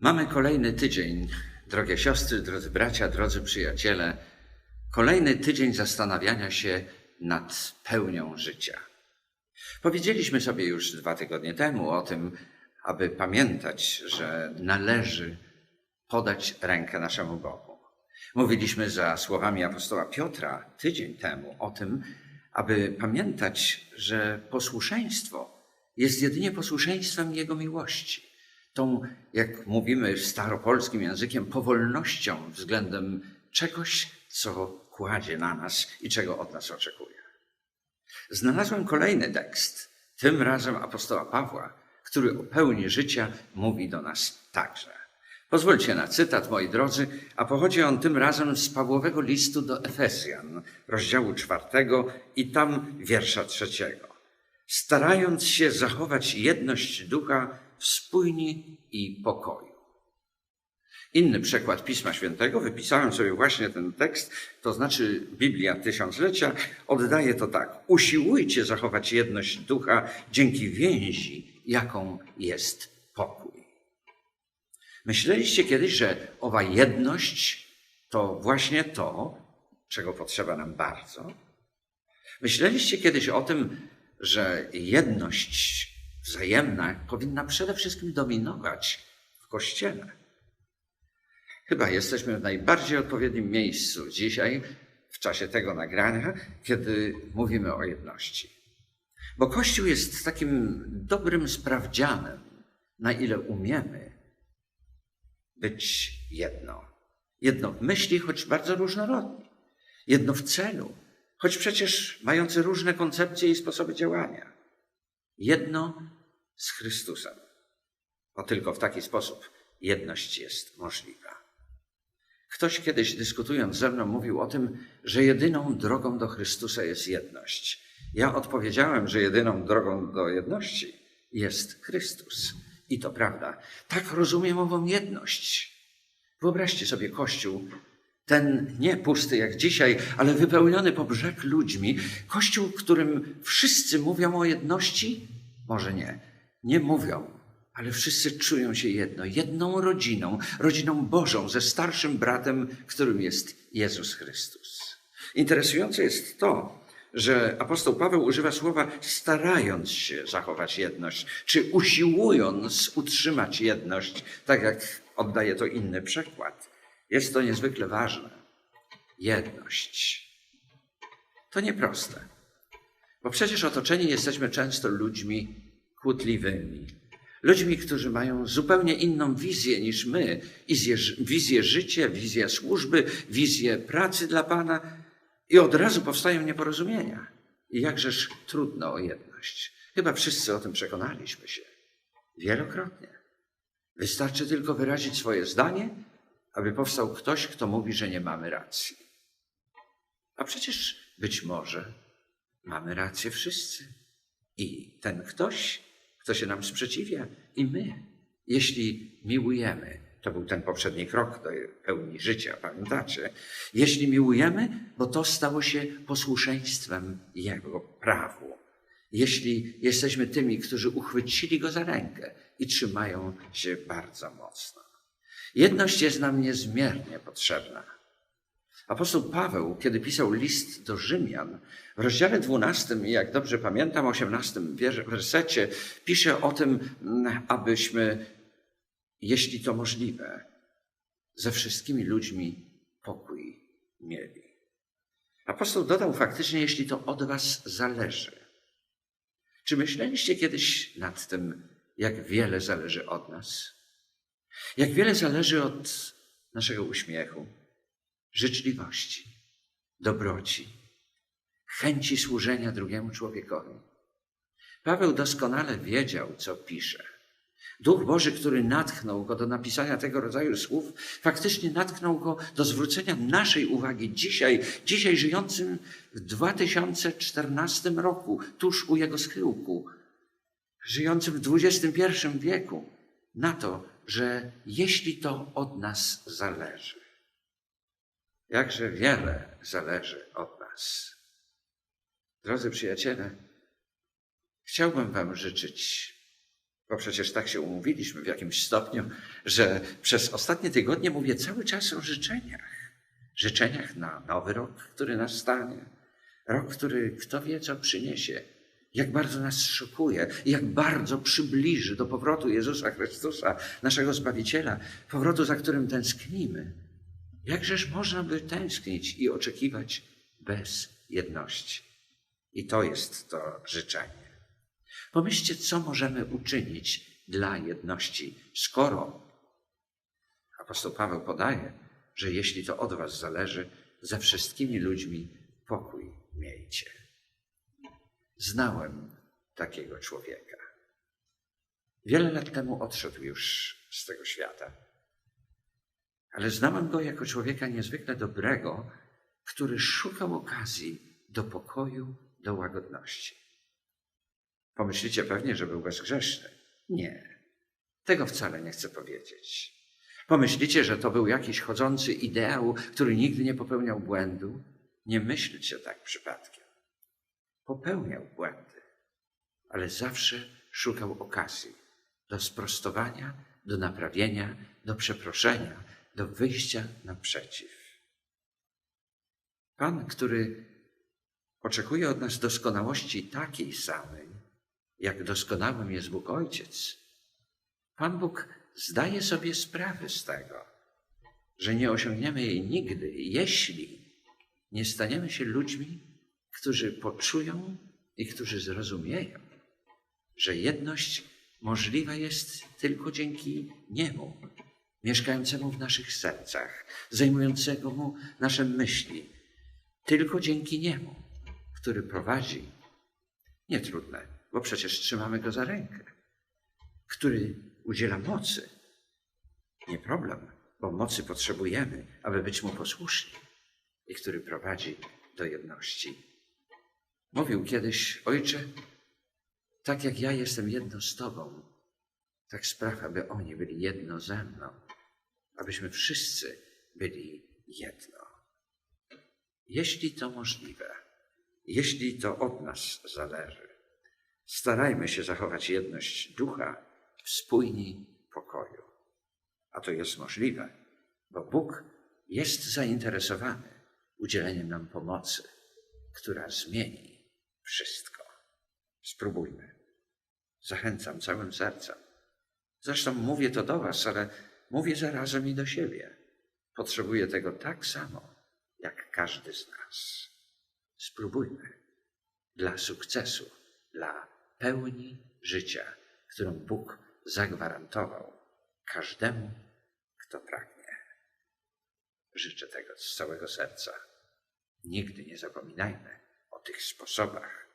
Mamy kolejny tydzień, drogie siostry, drodzy bracia, drodzy przyjaciele, kolejny tydzień zastanawiania się nad pełnią życia. Powiedzieliśmy sobie już dwa tygodnie temu o tym, aby pamiętać, że należy podać rękę naszemu Bogu. Mówiliśmy za słowami apostoła Piotra tydzień temu o tym, aby pamiętać, że posłuszeństwo jest jedynie posłuszeństwem Jego miłości. Tą, jak mówimy staropolskim językiem, powolnością względem czegoś, co kładzie na nas i czego od nas oczekuje. Znalazłem kolejny tekst, tym razem apostoła Pawła, który o pełni życia mówi do nas także. Pozwólcie na cytat, moi drodzy, a pochodzi on tym razem z Pawłowego listu do Efezjan, rozdziału czwartego i tam wiersza trzeciego. Starając się zachować jedność ducha w spójni i pokoju. Inny przekład Pisma Świętego, wypisałem sobie właśnie ten tekst, to znaczy Biblia Tysiąclecia, oddaje to tak. Usiłujcie zachować jedność ducha dzięki więzi, jaką jest pokój. Myśleliście kiedyś, że owa jedność to właśnie to, czego potrzeba nam bardzo? Myśleliście kiedyś o tym, że jedność wzajemna powinna przede wszystkim dominować w Kościele? Chyba jesteśmy w najbardziej odpowiednim miejscu dzisiaj, w czasie tego nagrania, kiedy mówimy o jedności. Bo Kościół jest takim dobrym sprawdzianem, na ile umiemy być jedno. Jedno w myśli, choć bardzo różnorodnie. Jedno w celu, choć przecież mający różne koncepcje i sposoby działania. Jedno z Chrystusem. Bo tylko w taki sposób jedność jest możliwa. Ktoś kiedyś dyskutując ze mną mówił o tym, że jedyną drogą do Chrystusa jest jedność. Ja odpowiedziałem, że jedyną drogą do jedności jest Chrystus. I to prawda. Tak rozumiem ową jedność. Wyobraźcie sobie Kościół, ten nie pusty jak dzisiaj, ale wypełniony po brzeg ludźmi. Kościół, w którym wszyscy mówią o jedności? Może nie. Nie mówią, ale wszyscy czują się jedno, jedną rodziną, rodziną Bożą, ze starszym bratem, którym jest Jezus Chrystus. Interesujące jest to, że apostoł Paweł używa słowa starając się zachować jedność, czy usiłując utrzymać jedność, tak jak oddaje to inny przekład. Jest to niezwykle ważne. Jedność. To nieproste, bo przecież otoczeni jesteśmy często ludźmi kłótliwymi, ludźmi, którzy mają zupełnie inną wizję niż my, wizję życia, wizję służby, wizję pracy dla Pana i od razu powstają nieporozumienia. I jakżeż trudno o jedność. Chyba wszyscy o tym przekonaliśmy się. Wielokrotnie. Wystarczy tylko wyrazić swoje zdanie, aby powstał ktoś, kto mówi, że nie mamy racji. A przecież być może mamy rację wszyscy. I ten ktoś, kto się nam sprzeciwia, i my, jeśli miłujemy, to był ten poprzedni krok do pełni życia, pamiętacie? Jeśli miłujemy, bo to stało się posłuszeństwem Jego prawu. Jeśli jesteśmy tymi, którzy uchwycili Go za rękę i trzymają się bardzo mocno. Jedność jest nam niezmiernie potrzebna. Apostoł Paweł, kiedy pisał list do Rzymian, w rozdziale 12 i jak dobrze pamiętam, 18 wersecie, pisze o tym, abyśmy jeśli to możliwe, ze wszystkimi ludźmi pokój mieli. Apostoł dodał faktycznie, jeśli to od was zależy. Czy myśleliście kiedyś nad tym, jak wiele zależy od nas? Jak wiele zależy od naszego uśmiechu, życzliwości, dobroci, chęci służenia drugiemu człowiekowi? Paweł doskonale wiedział, co pisze. Duch Boży, który natchnął go do napisania tego rodzaju słów, faktycznie natchnął go do zwrócenia naszej uwagi dzisiaj, dzisiaj żyjącym w 2014 roku, tuż u jego schyłku, żyjącym w XXI wieku, na to, że jeśli to od nas zależy, jakże wiele zależy od nas. Drodzy przyjaciele, chciałbym Wam życzyć Bo przecież tak się umówiliśmy w jakimś stopniu, że przez ostatnie tygodnie mówię cały czas o życzeniach. Życzeniach na nowy rok, który nastanie. Rok, który kto wie, co przyniesie. Jak bardzo nas szokuje, jak bardzo przybliży do powrotu Jezusa Chrystusa, naszego Zbawiciela, powrotu, za którym tęsknimy. Jakżeż można by tęsknić i oczekiwać bez jedności? I to jest to życzenie. Pomyślcie, co możemy uczynić dla jedności, skoro apostoł Paweł podaje, że jeśli to od Was zależy, ze wszystkimi ludźmi pokój miejcie. Znałem takiego człowieka. Wiele lat temu odszedł już z tego świata, ale znałem go jako człowieka niezwykle dobrego, który szukał okazji do pokoju, do łagodności. Pomyślicie pewnie, że był bezgrzeszny. Nie, tego wcale nie chcę powiedzieć. Pomyślicie, że to był jakiś chodzący ideał, który nigdy nie popełniał błędu. Nie myślcie tak przypadkiem. Popełniał błędy, ale zawsze szukał okazji do sprostowania, do naprawienia, do przeproszenia, do wyjścia naprzeciw. Pan, który oczekuje od nas doskonałości takiej samej, jak doskonałym jest Bóg Ojciec, Pan Bóg zdaje sobie sprawę z tego, że nie osiągniemy jej nigdy, jeśli nie staniemy się ludźmi, którzy poczują i którzy zrozumieją, że jedność możliwa jest tylko dzięki Niemu, mieszkającemu w naszych sercach, zajmującego Mu nasze myśli, tylko dzięki Niemu, który prowadzi, nie trudne, bo przecież trzymamy Go za rękę, który udziela mocy. Nie problem, bo mocy potrzebujemy, aby być Mu posłuszni i który prowadzi do jedności. Mówił kiedyś, Ojcze, tak jak ja jestem jedno z Tobą, tak spraw, aby oni byli jedno ze mną, abyśmy wszyscy byli jedno. Jeśli to możliwe, jeśli to od nas zależy, starajmy się zachować jedność ducha w spójni pokoju. A to jest możliwe, bo Bóg jest zainteresowany udzieleniem nam pomocy, która zmieni wszystko. Spróbujmy. Zachęcam całym sercem. Zresztą mówię to do Was, ale mówię zarazem i do siebie. Potrzebuję tego tak samo, jak każdy z nas. Spróbujmy dla sukcesu, dla pełni życia, którą Bóg zagwarantował każdemu, kto pragnie. Życzę tego z całego serca. Nigdy nie zapominajmy o tych sposobach.